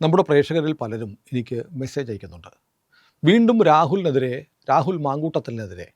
നമ്മുടെ പ്രേക്ഷകരിൽ പലരും എനിക്ക് മെസ്സേജ് അയക്കുന്നുണ്ട്. വീണ്ടും രാഹുലിനെതിരെ രാഹുൽ മാങ്കൂട്ടത്തിനെതിരെ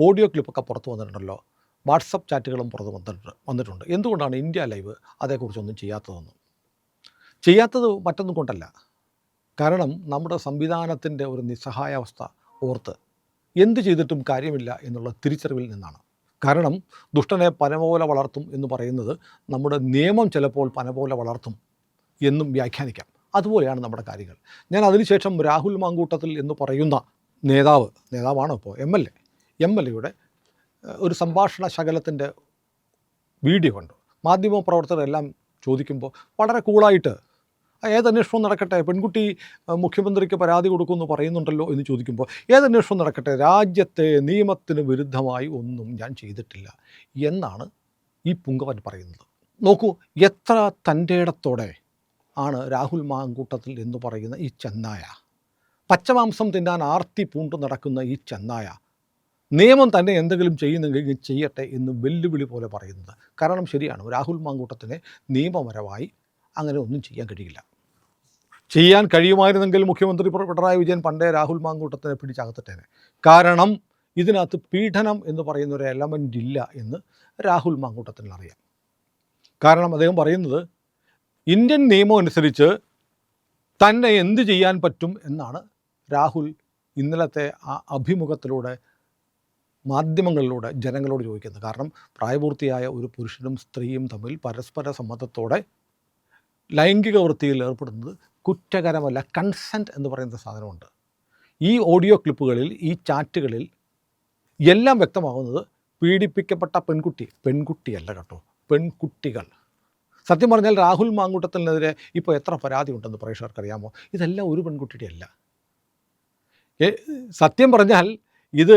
ഓഡിയോ ക്ലിപ്പൊക്കെ പുറത്ത് വന്നിട്ടുണ്ടല്ലോ. വാട്സപ്പ് ചാറ്റുകളും പുറത്ത് വന്നിട്ടുണ്ട് വന്നിട്ടുണ്ട്. എന്തുകൊണ്ടാണ് ഇന്ത്യ ലൈവ് അതേക്കുറിച്ചൊന്നും ചെയ്യാത്തതെന്നും? ചെയ്യാത്തത് മറ്റൊന്നും കൊണ്ടല്ല. കാരണം നമ്മുടെ സംവിധാനത്തിന്റെ ഒരു നിസ്സഹായാവസ്ഥ ഓർത്ത് എന്ത് ചെയ്തിട്ടും കാര്യമില്ല എന്നുള്ള തിരിച്ചറിവിൽ നിന്നാണ്. കാരണം ദുഷ്ടനെ പന പോലെ വളർത്തും എന്ന് പറയുന്നത് നമ്മുടെ നിയമം ചിലപ്പോൾ പന പോലെ വളർത്തും എന്നും വ്യാഖ്യാനിക്കാം. അതുപോലെയാണ് നമ്മുടെ കാര്യങ്ങൾ. ഞാൻ അതിനുശേഷം രാഹുൽ മാങ്കൂട്ടത്തിൽ എന്ന് പറയുന്ന നേതാവ് നേതാവാണ് ഇപ്പോൾ M L A. M L എയുടെ ഒരു സംഭാഷണ ശകലത്തിന്റെ വീഡിയോ കണ്ടു. മാധ്യമപ്രവർത്തകരെല്ലാം ചോദിക്കുമ്പോൾ വളരെ കൂളായിട്ട് "ആ, ഏത് അന്വേഷണവും നടക്കട്ടെ പെൺകുട്ടി മുഖ്യമന്ത്രിക്ക് പരാതി കൊടുക്കുമെന്ന് പറയുന്നുണ്ടല്ലോ എന്ന് ചോദിക്കുമ്പോൾ ഏത് അന്വേഷണവും നടക്കട്ടെ രാജ്യത്തെ നിയമത്തിന് വിരുദ്ധമായി ഒന്നും ഞാൻ ചെയ്തിട്ടില്ല എന്നാണ് ഈ പുങ്കവൻ പറയുന്നത്. നോക്കൂ എത്ര തന്റെ ഇടത്തോടെ ആണ് രാഹുൽ മാങ്കൂട്ടത്തിൽ എന്ന് പറയുന്ന ഈ ചെന്നായ. പച്ചമാംസം തിന്നാൻ ആർത്തി പൂണ്ടു നടക്കുന്ന ഈ ചെന്നായ. നിയമം തന്നെ എന്തെങ്കിലും ചെയ്യുന്നെങ്കിൽ ചെയ്യട്ടെ എന്ന് വെല്ലുവിളി പോലെ പറയുന്നത്. കാരണം ശരിയാണ് രാഹുൽ മാങ്കൂട്ടത്തിനെ നിയമപരമായി അങ്ങനെ ഒന്നും ചെയ്യാൻ കഴിയില്ല. ചെയ്യാൻ കഴിയുമായിരുന്നെങ്കിൽ മുഖ്യമന്ത്രി പിണ- പിണറായി വിജയൻ പണ്ടേ രാഹുൽ മാങ്കൂട്ടത്തിനെ പിടിച്ചകത്തിട്ടേനെ കാരണം ഇതിനകത്ത് പീഡനം എന്ന് പറയുന്ന ഒരു എലമെന്റ് ഇല്ല എന്ന് രാഹുൽ മാങ്കൂട്ടത്തിന് അറിയാം കാരണം അദ്ദേഹം പറയുന്നത് ഇന്ത്യൻ നിയമം അനുസരിച്ച് തന്നെ എന്ത് ചെയ്യാൻ പറ്റും എന്നാണ് രാഹുൽ ഇന്നലത്തെ ആ അഭിമുഖത്തിലൂടെ മാധ്യമങ്ങളിലൂടെ ജനങ്ങളോട് ചോദിക്കുന്നത്. കാരണം പ്രായപൂർത്തിയായ ഒരു പുരുഷനും സ്ത്രീയും തമ്മിൽ പരസ്പര സമ്മതത്തോടെ ലൈംഗിക വൃത്തിയിൽ ഏർപ്പെടുന്നത് കുറ്റകരമല്ല കൺസെന്റ് എന്ന് പറയുന്ന സാധനമുണ്ട്. ഈ ഓഡിയോ ക്ലിപ്പുകളിൽ ഈ ചാറ്റുകളിൽ എല്ലാം വ്യക്തമാകുന്നത് പീഡിപ്പിക്കപ്പെട്ട പെൺകുട്ടി പെൺകുട്ടിയല്ല കേട്ടോ പെൺകുട്ടികൾ. സത്യം പറഞ്ഞാൽ രാഹുൽ മാങ്കൂട്ടത്തിനെതിരെ ഇപ്പോൾ എത്ര പരാതി ഉണ്ടെന്ന് പ്രേക്ഷകർക്കറിയാമോ? ഇതെല്ലാം ഒരു പെൺകുട്ടിയുടെ അല്ല. സത്യം പറഞ്ഞാൽ ഇത്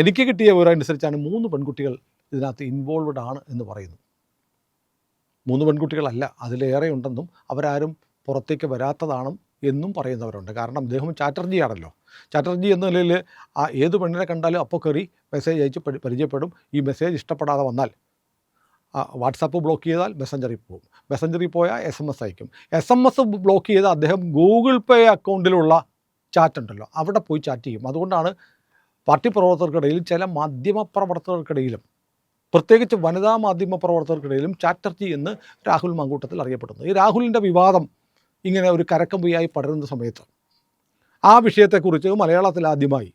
എനിക്ക് കിട്ടിയ വിവരം അനുസരിച്ചാണ് മൂന്ന് പെൺകുട്ടികൾ ഇതിനകത്ത് ഇൻവോൾവഡ് ആണ് എന്ന് പറയുന്നു മൂന്ന് പെൺകുട്ടികളല്ല അതിലേറെ ഉണ്ടെന്നും അവരാരും പുറത്തേക്ക് വരാത്തതാണ് എന്നും പറയുന്നവരുണ്ട്. കാരണം അദ്ദേഹം ചാറ്റർജി ആണല്ലോ. ചാറ്റർജി എന്ന നിലയിൽ ആ ഏത് പെണ്ണിനെ കണ്ടാലും അപ്പോൾ കയറി മെസ്സേജ് അയച്ച് പരിചയപ്പെടും. ഈ മെസ്സേജ് ഇഷ്ടപ്പെടാതെ വന്നാൽ വാട്സാപ്പ് ബ്ലോക്ക് ചെയ്താൽ മെസ്സഞ്ചറിൽ പോകും. മെസ്സഞ്ചറിൽ പോയാൽ എസ് എം എസ് അയക്കും. എസ് എം എസ് ബ്ലോക്ക് ചെയ്താൽ അദ്ദേഹം ഗൂഗിൾ പേ അക്കൗണ്ടിലുള്ള ചാറ്റ് ഉണ്ടല്ലോ അവിടെ പോയി ചാറ്റ് ചെയ്യും. അതുകൊണ്ടാണ് പാർട്ടി പ്രവർത്തകർക്കിടയിൽ ചില മാധ്യമ പ്രവർത്തകർക്കിടയിലും പ്രത്യേകിച്ച് വനിതാ മാധ്യമ പ്രവർത്തകർക്കിടയിലും ചാറ്റർജി എന്ന് രാഹുൽ മങ്കൂട്ടത്തിൽ അറിയപ്പെടുന്നു. ഈ രാഹുലിന്റെ വിവാദം ഇങ്ങനെ ഒരു കരക്കമ്പുയായി പടരുന്ന സമയത്ത് ആ വിഷയത്തെക്കുറിച്ച് മലയാളത്തിൽ ആദ്യമായി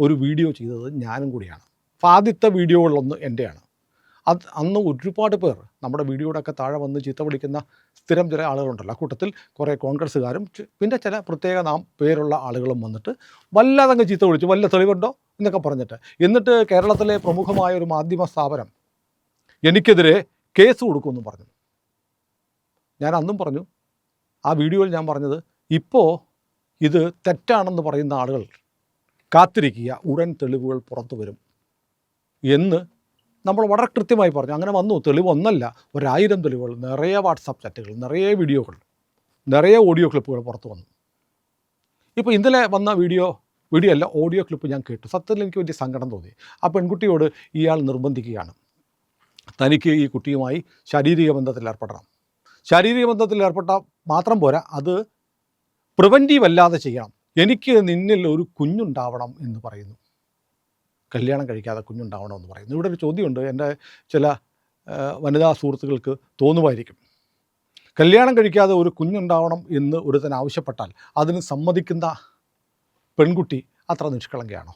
ഒരു വീഡിയോ ചെയ്തത് ഞാനും കൂടിയാണ്. അപ്പോൾ ആദ്യത്തെ വീഡിയോകളിലൊന്ന് എന്റെയാണ് അത് അന്ന് ഒരുപാട് പേർ നമ്മുടെ വീഡിയോയുടെ ഒക്കെ താഴെ വന്ന് ചീത്ത വിളിക്കുന്ന സ്ഥിരം ചില ആളുകളുണ്ടല്ലോ. കൂട്ടത്തിൽ കുറേ കോൺഗ്രസ്സുകാരും പിന്നെ ചില പ്രത്യേക നാം പേരുള്ള ആളുകളും വന്നിട്ട് വല്ലാതങ്ങ് ചീത്ത വിളിച്ചു. വല്ല തെളിവുണ്ടോ? എന്നൊക്കെ പറഞ്ഞിട്ട്. എന്നിട്ട് കേരളത്തിലെ പ്രമുഖമായ ഒരു മാധ്യമ സ്ഥാപനം എനിക്കെതിരെ കേസ് കൊടുക്കുമെന്ന് പറഞ്ഞു. ഞാൻ അന്നും പറഞ്ഞു ആ വീഡിയോയിൽ ഞാൻ പറഞ്ഞത് ഇപ്പോൾ ഇത് തെറ്റാണെന്ന് പറയുന്ന ആളുകൾ കാത്തിരിക്കുക. ഉടൻ തെളിവുകൾ പുറത്തു വരും എന്ന് നമ്മൾ വളരെ കൃത്യമായി പറഞ്ഞു. അങ്ങനെ വന്നു. തെളിവൊന്നല്ല ഒരായിരം തെളിവുകൾ നിറയെ വാട്സാപ്പ് ചാറ്റുകൾ നിറയെ വീഡിയോകൾ നിറയെ ഓഡിയോ ക്ലിപ്പുകൾ പുറത്തു വന്നു. ഇപ്പോൾ ഇന്നലെ വന്ന വീഡിയോ വീഡിയോ അല്ല ഓഡിയോ ക്ലിപ്പ് ഞാൻ കേട്ടു. സത്യത്തിൽ എനിക്ക് വലിയ സങ്കടം തോന്നി. ആ പെൺകുട്ടിയോട് ഇയാൾ നിർബന്ധിക്കുകയാണ്. തനിക്ക് ഈ കുട്ടിയുമായി ശാരീരിക ബന്ധത്തിൽ ഏർപ്പെടണം. ശാരീരിക ബന്ധത്തിൽ ഏർപ്പെട്ട മാത്രം പോരാ അത് പ്രിവന്റീവ് അല്ലാതെ ചെയ്യണം. എനിക്ക് നിന്നിൽ ഒരു കുഞ്ഞുണ്ടാവണം എന്ന് പറയുന്നു. കല്യാണം കഴിക്കാതെ കുഞ്ഞുണ്ടാവണമെന്ന് പറയുന്നു. ഇവിടെ ഒരു ചോദ്യമുണ്ട്. എന്റെ ചില വനിതാ സുഹൃത്തുക്കൾക്ക് തോന്നുമായിരിക്കും. കല്യാണം കഴിക്കാതെ ഒരു കുഞ്ഞുണ്ടാവണം എന്ന് ഒരുത്തൻ ആവശ്യപ്പെട്ടാൽ അതിന് സമ്മതിക്കുന്ന പെൺകുട്ടി അത്ര നിഷ്കളങ്കയാണോ?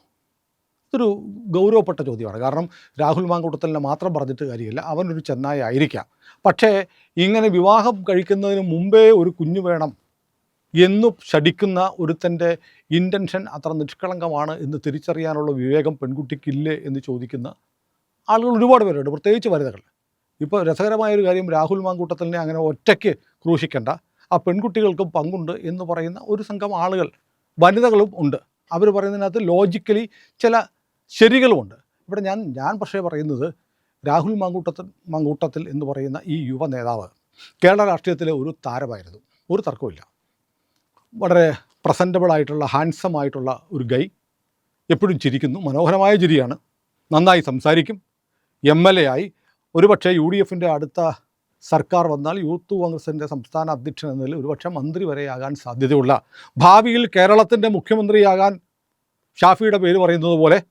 ഇതൊരു ഗൗരവപ്പെട്ട ചോദ്യമാണ്. കാരണം രാഹുൽ മാങ്കൂട്ടത്തലിനെ മാത്രം പറഞ്ഞിട്ട് കാര്യമില്ല. അവനൊരു ചെന്നായി ആയിരിക്കാം. പക്ഷേ ഇങ്ങനെ വിവാഹം കഴിക്കുന്നതിന് മുമ്പേ ഒരു കുഞ്ഞു വേണം എന്ന് ശടിക്കുന്ന ഒരുത്തന്റെ ഇന്റൻഷൻ അത്ര നിഷ്കളങ്കമാണ് എന്ന് തിരിച്ചറിയാനുള്ള വിവേകം പെൺകുട്ടിക്കില്ലേ എന്ന് ചോദിക്കുന്ന ആളുകൾ ഒരുപാട് പേരുണ്ട്. പ്രത്യേകിച്ച് വനിതകൾ. ഇപ്പോൾ രസകരമായൊരു കാര്യം രാഹുൽ മാങ്കൂട്ടത്തിനെ അങ്ങനെ ഒറ്റയ്ക്ക് ക്രൂശിക്കേണ്ട. ആ പെൺകുട്ടികൾക്കും പങ്കുണ്ട് എന്ന് പറയുന്ന ഒരു സംഘം ആളുകൾ വനിതകളും ഉണ്ട്. അവർ പറയുന്നതിനകത്ത് ലോജിക്കലി ചില ശരികളുമുണ്ട്. ഇവിടെ ഞാൻ ഞാൻ പക്ഷേ പറയുന്നത് രാഹുൽ മാങ്കൂട്ടത്തിൽ മാങ്കൂട്ടത്തിൽ എന്ന് പറയുന്ന ഈ യുവ നേതാവ് കേരള രാഷ്ട്രീയത്തിലെ ഒരു താരമായിരുന്നു. ഒരു തർക്കവുമില്ല. വളരെ പ്രസന്റബിൾ ആയിട്ടുള്ള ഹാൻസം ആയിട്ടുള്ള ഒരു ഗൈ എപ്പോഴും ചിരിക്കുന്നു. മനോഹരമായ ചിരിയാണ്. നന്നായി സംസാരിക്കും. എം എൽ എ ആയി. ഒരുപക്ഷെ യു ഡി എഫിന്റെ അടുത്ത സർക്കാർ വന്നാൽ യൂത്ത് കോൺഗ്രസിന്റെ സംസ്ഥാന അധ്യക്ഷൻ എന്നതിൽ ഒരുപക്ഷെ മന്ത്രി വരെയാകാൻ സാധ്യതയുള്ള ഭാവിയിൽ കേരളത്തിന്റെ മുഖ്യമന്ത്രിയാകാൻ ഷാഫിയുടെ പേര് പറയുന്നത് പോലെ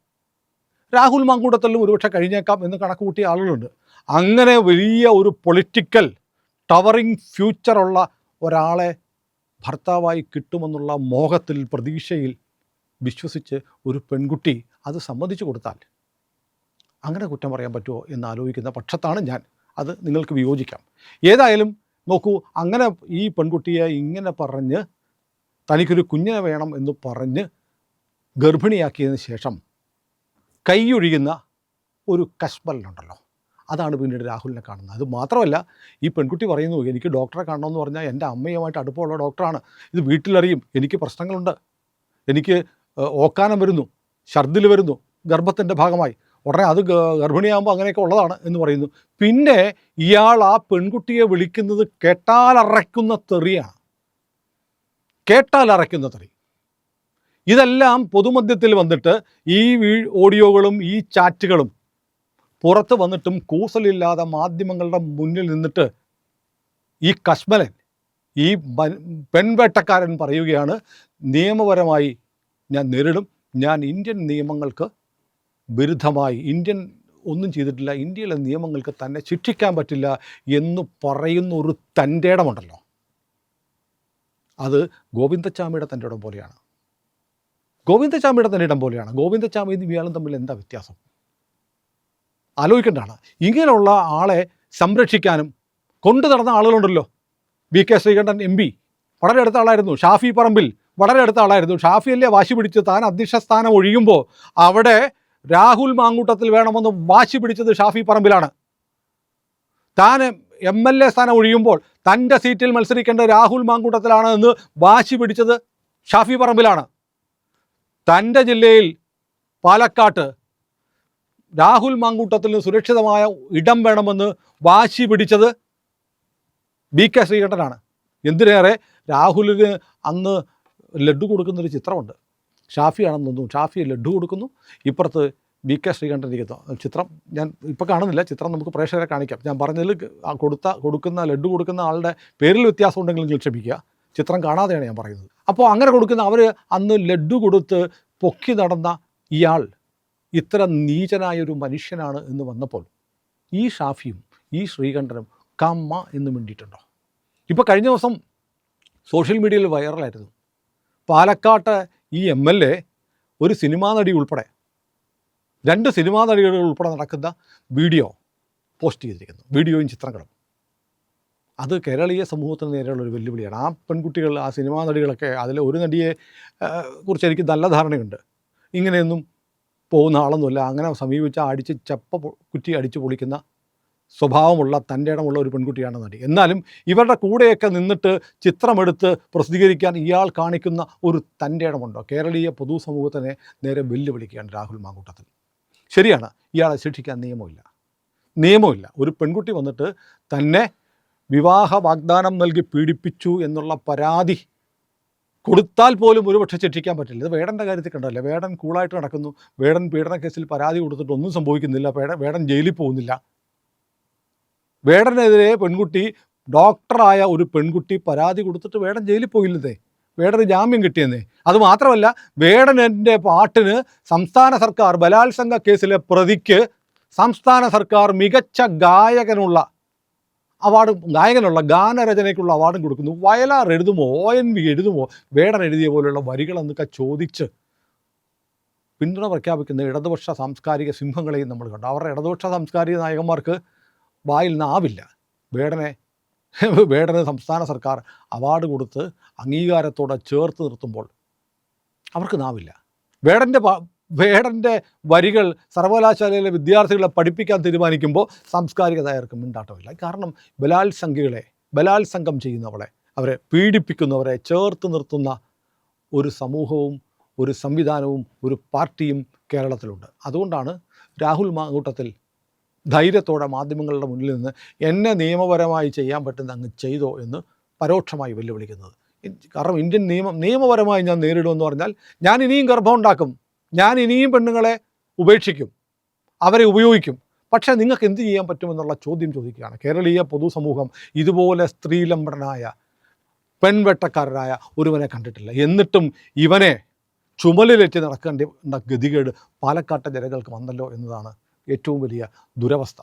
രാഹുൽ മാങ്കൂട്ടത്തിലും ഒരുപക്ഷെ കഴിഞ്ഞേക്കാം എന്ന് കണക്കുകൂട്ടിയ ആളുകളുണ്ട്. അങ്ങനെ വലിയ ഒരു പൊളിറ്റിക്കൽ ടവറിങ് ഫ്യൂച്ചറുള്ള ഒരാളെ ഭർത്താവായി കിട്ടുമെന്നുള്ള മോഹത്തിൽ പ്രതീക്ഷയിൽ വിശ്വസിച്ച് ഒരു പെൺകുട്ടി അത് സമ്മതിച്ചു കൊടുത്താൽ അങ്ങനെ കുറ്റം പറയാൻ പറ്റുമോ എന്ന് ആലോചിക്കുന്ന പക്ഷത്താണ് ഞാൻ. അത് നിങ്ങൾക്ക് വിയോജിക്കാം. ഏതായാലും നോക്കൂ അങ്ങനെ ഈ പെൺകുട്ടിയെ ഇങ്ങനെ പറഞ്ഞ് തനിക്കൊരു കുഞ്ഞിനെ വേണം എന്ന് പറഞ്ഞ് ഗർഭിണിയാക്കിയതിന് ശേഷം കൈയൊഴിയുന്ന ഒരു കശ്മലുണ്ടല്ലോ അതാണ് പിന്നീട് രാഹുലിനെ കാണുന്നത്. അത് മാത്രമല്ല ഈ പെൺകുട്ടി പറയുന്നു എനിക്ക് ഡോക്ടറെ കാണണമെന്ന് പറഞ്ഞാൽ എന്റെ അമ്മയുമായിട്ട് അടുപ്പമുള്ള ഡോക്ടറാണ്. ഇത് വീട്ടിലറിയും. എനിക്ക് പ്രശ്നങ്ങളുണ്ട്. എനിക്ക് ഓക്കാനം വരുന്നു. ഛർദിൽ വരുന്നു. ഗർഭത്തിന്റെ ഭാഗമായി. ഉടനെ അത് ഗർഭിണിയാകുമ്പോൾ അങ്ങനെയൊക്കെ ഉള്ളതാണ് എന്ന് പറയുന്നു. പിന്നെ ഇയാൾ ആ പെൺകുട്ടിയെ വിളിക്കുന്നത് കേട്ടാലറയ്ക്കുന്ന തെറിയാണ്. കേട്ടാലറയ്ക്കുന്ന തെറി. ഇതെല്ലാം പൊതുമധ്യത്തിൽ വന്നിട്ട് ഈ ഓഡിയോകളും ഈ ചാറ്റുകളും പുറത്ത് വന്നിട്ടും കൂസലില്ലാതെ മാധ്യമങ്ങളുടെ മുന്നിൽ നിന്നിട്ട് ഈ കശ്മലൻ ഈ പെൺവേട്ടക്കാരൻ പറയുകയാണ് നിയമപരമായി ഞാൻ നേരിടും. ഞാൻ ഇന്ത്യൻ നിയമങ്ങൾക്ക് വിരുദ്ധമായി ഇന്ത്യൻ ഒന്നും ചെയ്തിട്ടില്ല ഇന്ത്യയിലെ നിയമങ്ങൾക്ക് തന്നെ ശിക്ഷിക്കാൻ പറ്റില്ല എന്ന് പറയുന്ന ഒരു തന്റെ ഇടമുണ്ടല്ലോ. അത് ഗോവിന്ദച്ചാമിയുടെ തന്റെ ഇടം പോലെയാണ്. ഗോവിന്ദച്ചാമിയുടെ തന്റെ ഇടം പോലെയാണ്. ഗോവിന്ദച്ചാമിയും ഇയാളും തമ്മിൽ എന്താ വ്യത്യാസം? ആലോചിക്കേണ്ടതാണ്. ഇങ്ങനെയുള്ള ആളെ സംരക്ഷിക്കാനും കൊണ്ടു നടന്ന ആളുകളുണ്ടല്ലോ. V K Sreekandan M P. വളരെ അടുത്ത ആളായിരുന്നു. ഷാഫി പറമ്പിൽ വളരെ അടുത്ത ആളായിരുന്നു. ഷാഫി അല്ലേ വാശി പിടിച്ച് താൻ അധ്യക്ഷ സ്ഥാനം ഒഴിയുമ്പോൾ അവിടെ രാഹുൽ മാങ്കൂട്ടത്തിൽ വേണമെന്ന് വാശി പിടിച്ചത് ഷാഫി പറമ്പിലാണ്. താൻ എം എൽ എ സ്ഥാനം ഒഴിയുമ്പോൾ തന്റെ സീറ്റിൽ മത്സരിക്കേണ്ട രാഹുൽ മാങ്കൂട്ടത്തിലാണ് എന്ന് വാശി പിടിച്ചത് ഷാഫി പറമ്പിലാണ്. തന്റെ ജില്ലയിൽ പാലക്കാട്ട് രാഹുൽ മാങ്കൂട്ടത്തിന് സുരക്ഷിതമായ ഇടം വേണമെന്ന് വാശി പിടിച്ചത് ബി കെ ശ്രീകണ്ഠനാണ്. എന്തിനേറെ രാഹുലിന് അന്ന് ലഡ്ഡു കൊടുക്കുന്നൊരു ചിത്രമുണ്ട്. ഷാഫിയാണെന്ന് തോന്നുന്നു. ഷാഫി ലഡ്ഡു കൊടുക്കുന്നു. ഇപ്പുറത്ത് ബി കെ ശ്രീകണ്ഠൻ ഇരിക്കുന്നു ചിത്രം ഞാൻ ഇപ്പോൾ കാണുന്നില്ല. ചിത്രം നമുക്ക് പ്രേക്ഷകരെ കാണിക്കാം. ഞാൻ പറഞ്ഞതിൽ കൊടുത്ത കൊടുക്കുന്ന ലഡ്ഡു കൊടുക്കുന്ന ആളുടെ പേരിൽ വ്യത്യാസം ഉണ്ടെങ്കിലും നിക്ഷേപിക്കുക ചിത്രം കാണാതെയാണ് ഞാൻ പറയുന്നത്. അപ്പോൾ അങ്ങനെ കൊടുക്കുന്ന അവർ അന്ന് ലഡ്ഡു കൊടുത്ത് പൊക്കി നടന്ന ഇയാൾ ഇത്ര നീചനായൊരു മനുഷ്യനാണ് എന്ന് വന്നപ്പോൾ ഈ ഷാഫിയും ഈ ശ്രീകണ്ഠനും കമ്മ എന്ന് മിണ്ടിയിട്ടുണ്ടോ? ഇപ്പോൾ കഴിഞ്ഞ ദിവസം സോഷ്യൽ മീഡിയയിൽ വൈറലായിരുന്നു. പാലക്കാട്ട് ഈ എം എൽ എ ഒരു സിനിമാ നടി ഉൾപ്പെടെ രണ്ട് സിനിമാ നടികൾ ഉൾപ്പെടെ നടക്കുന്ന വീഡിയോ പോസ്റ്റ് ചെയ്തിരിക്കുന്നു. വീഡിയോയും ചിത്രങ്ങളും. അത് കേരളീയ സമൂഹത്തിന് നേരെയുള്ള ഒരു വെല്ലുവിളിയാണ്. ആ പെൺകുട്ടികൾ ആ സിനിമാ നടികളൊക്കെ അതിൽ ഒരു നടിയെ കുറിച്ച് എനിക്ക് നല്ല ധാരണയുണ്ട്. ഇങ്ങനെയൊന്നും പോകുന്ന ആളൊന്നുമില്ല അങ്ങനെ സമീപിച്ച് അടിച്ച് ചപ്പ കുറ്റി അടിച്ച് പൊളിക്കുന്ന സ്വഭാവമുള്ള തന്റെ ഇടമുള്ള ഒരു പെൺകുട്ടിയാണ് നടി. എന്നാലും ഇവരുടെ കൂടെയൊക്കെ നിന്നിട്ട് ചിത്രമെടുത്ത് പ്രസിദ്ധീകരിക്കാൻ ഇയാൾ കാണിക്കുന്ന ഒരു തന്റെ ഇടമുണ്ടോ? കേരളീയ പൊതുസമൂഹത്തിനെ നേരെ വെല്ലുവിളിക്കുകയാണ് രാഹുൽ മാങ്കൂട്ടത്തിൽ. ശരിയാണ് ഇയാളെ ശിക്ഷിക്കാൻ നിയമമില്ല. നിയമമില്ല. ഒരു പെൺകുട്ടി വന്നിട്ട് തന്നെ വിവാഹ വാഗ്ദാനം നൽകി പീഡിപ്പിച്ചു എന്നുള്ള പരാതി കൊടുത്താൽ പോലും ഒരുപക്ഷെ ശിക്ഷിക്കാൻ പറ്റില്ല. ഇത് വേടന്റെ കാര്യത്തിൽ കണ്ടല്ലേ വേടൻ കൂളായിട്ട് നടക്കുന്നു. വേടൻ പീഡന കേസിൽ പരാതി കൊടുത്തിട്ട് ഒന്നും സംഭവിക്കുന്നില്ല. വേട വേടൻ ജയിലിൽ പോകുന്നില്ല. വേടനെതിരെ പെൺകുട്ടി ഡോക്ടറായ ഒരു പെൺകുട്ടി പരാതി കൊടുത്തിട്ട് വേടൻ ജയിലിൽ പോയില്ലതേ വേടന് ജാമ്യം കിട്ടിയെന്നേ. അതുമാത്രമല്ല വേടനന്റെ പാട്ടിന് സംസ്ഥാന സർക്കാർ ബലാത്സംഗ കേസിലെ പ്രതിക്ക് സംസ്ഥാന സർക്കാർ മികച്ച ഗായകനുള്ള അവാർഡ് ഗായകനുള്ള ഗാനരചനയ്ക്കുള്ള അവാർഡും കൊടുക്കുന്നു. വയലാർ എഴുതുമോ? ഒ എൻ വി എഴുതുമോ? വേടൻ എഴുതിയ പോലെയുള്ള വരികളെന്നൊക്കെ ചോദിച്ച് പിന്തുണ പ്രഖ്യാപിക്കുന്ന ഇടതുപക്ഷ സാംസ്കാരിക സിംഹങ്ങളെയും നമ്മൾ കണ്ടു. അവരുടെ ഇടതുപക്ഷ സാംസ്കാരിക നായകന്മാർക്ക് വായിൽ നാവില്ല. വേടനെ വേടന് സംസ്ഥാന സർക്കാർ അവാർഡ് കൊടുത്ത് അംഗീകാരത്തോടെ ചേർത്ത് നിർത്തുമ്പോൾ അവർക്ക് നാവില്ല. വേടന്റെ വേടന്റെ വരികൾ സർവകലാശാലയിലെ വിദ്യാർത്ഥികളെ പഠിപ്പിക്കാൻ തീരുമാനിക്കുമ്പോൾ സാംസ്കാരിക തയ്യാർക്കും മിണ്ടാട്ടമില്ല. കാരണം ബലാത്സംഗികളെ ബലാത്സംഗം ചെയ്യുന്നവളെ അവരെ പീഡിപ്പിക്കുന്നവരെ ചേർത്ത് നിർത്തുന്ന ഒരു സമൂഹവും ഒരു സംവിധാനവും ഒരു പാർട്ടിയും കേരളത്തിലുണ്ട്. അതുകൊണ്ടാണ് രാഹുൽ മാങ്കൂട്ടത്തിൽ ധൈര്യത്തോടെ മാധ്യമങ്ങളുടെ മുന്നിൽ നിന്ന് എന്നെ നിയമപരമായി ചെയ്യാൻ പറ്റുന്ന അങ്ങ് ചെയ്തോ എന്ന് പരോക്ഷമായി വെല്ലുവിളിക്കുന്നത്. കാരണം ഇന്ത്യൻ നിയമം നിയമപരമായി ഞാൻ നേരിടുമെന്ന് പറഞ്ഞാൽ ഞാൻ ഇനിയും ഗർഭം ഉണ്ടാക്കും. ഞാൻ ഇനിയും പെണ്ണുങ്ങളെ ഉപേക്ഷിക്കും അവരെ ഉപയോഗിക്കും. പക്ഷേ നിങ്ങൾക്ക് എന്ത് ചെയ്യാൻ പറ്റുമെന്നുള്ള ചോദ്യം ചോദിക്കുകയാണ്. കേരളീയ പൊതുസമൂഹം ഇതുപോലെ സ്ത്രീലംബടനായ പെൺവെട്ടക്കാരനായ ഒരുവനെ കണ്ടിട്ടില്ല. എന്നിട്ടും ഇവനെ ചുമലിലേറ്റ് നടക്കേണ്ട ഗതികേട് പാലക്കാട്ടെ ജനങ്ങൾക്ക് വന്നല്ലോ എന്നതാണ് ഏറ്റവും വലിയ ദുരവസ്ഥ.